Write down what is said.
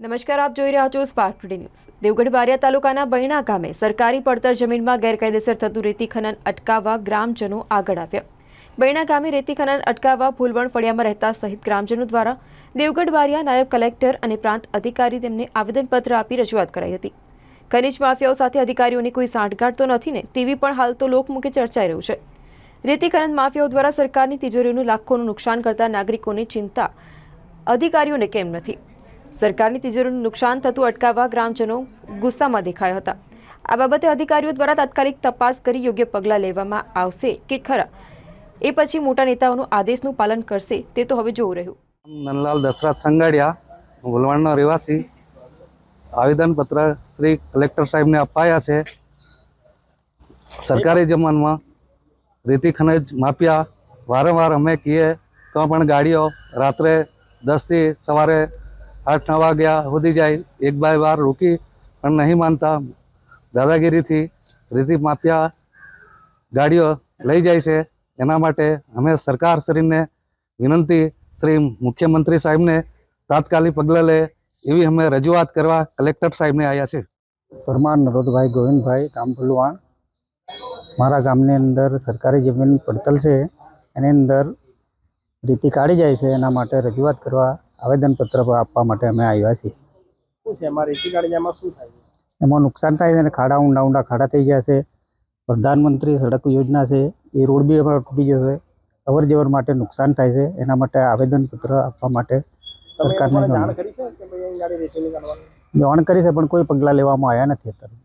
નમસ્કાર, આપ જોઈ રહ્યા છો Spark Today News Devgadh Baria તાલુકાના બૈણા ગામે સરકારી પડતર જમીનમાં ગેરકાયદેસર થતું રેતી ખનન અટકાવવા ગ્રામજનો આગળ આવ્યા. બૈણા ગામે રેતી ખનન અટકાવવા ફૂલવણ ફળિયામાં રહેતા સહિત ગ્રામજનો દ્વારા દેવગઢ બારિયા નાયબ કલેક્ટર અને પ્રાંત અધિકારી તેમને આવેદનપત્ર આપી રજૂઆત કરાઈ હતી. ખનીજ માફિયાઓ સાથે અધિકારીઓની કોઈ સાંઠગાંઠ તો નથી ને, તેવી પણ હાલ તો લોકમુખે ચર્ચાઈ રહ્યું છે. રેતી ખનન માફિયાઓ દ્વારા સરકારની તિજોરીઓનું લાખોનું નુકસાન કરતા નાગરિકોની ચિંતા અધિકારીઓને કેમ નથી? સરકારની તિજોરીનું નુકસાન થતું અટકાવવા ગ્રામજનો ગુસ્સામાં દેખાયા હતા. આ બાબતે અધિકારીઓ દ્વારા તાત્કાલિક તપાસ કરી યોગ્ય પગલાં લેવામાં આવશે કે ખરા? એ પછી મોટા નેતાઓનું આદેશનું પાલન કરશે તે તો હવે જોવું રહ્યું. નંદલાલ દશરથ સંગાડિયા, હું રહેવાસી. આવેદનપત્ર શ્રી કલેક્ટર સાહેબને અપાયા છે. સરકારી જમાનમાં રેતી ખનિજ માફિયા વારંવાર અમે કહીએ, તો પણ ગાડીઓ રાત્રે દસથી સવારે આઠ નવ વાગ્યા વધી જાય. એક બાય વાર રોકી પણ નહીં માનતા. દાદાગીરીથી રેતી માફિયા ગાડીઓ લઈ જાય છે. એના માટે અમે સરકાર શ્રીને વિનંતી શ્રી મુખ્યમંત્રી સાહેબને તાત્કાલિક પગલાં લે એવી અમે રજૂઆત કરવા કલેક્ટર સાહેબને આવ્યા છે. પરમાર નરોદભાઈ ગોવિંદભાઈ ગામ ભલુવાણ મારા ગામની અંદર સરકારી જમીન પડતલ છે. એની અંદર રીતિ કાઢી જાય છે. એના માટે રજૂઆત કરવા આવેદનપત્ર આપવા માટે અમે આવ્યા છીએ. શું છે? એમાં રેતી કાઢીમાં શું થાય એમાં નુકસાન થાય છે અને ખાડા ઊંડા ઊંડા ખાડા થઈ ગયા છે. પ્રધાનમંત્રી સડક યોજના છે. એ રોડ બી અમારો તૂટી જશે. અવર જવર માટે નુકસાન થાય છે. એના માટે આવેદનપત્ર આપવા માટે સરકારને જાણ કરી છે પણ કોઈ પગલાં લેવામાં આવ્યા નથી અત્યારે.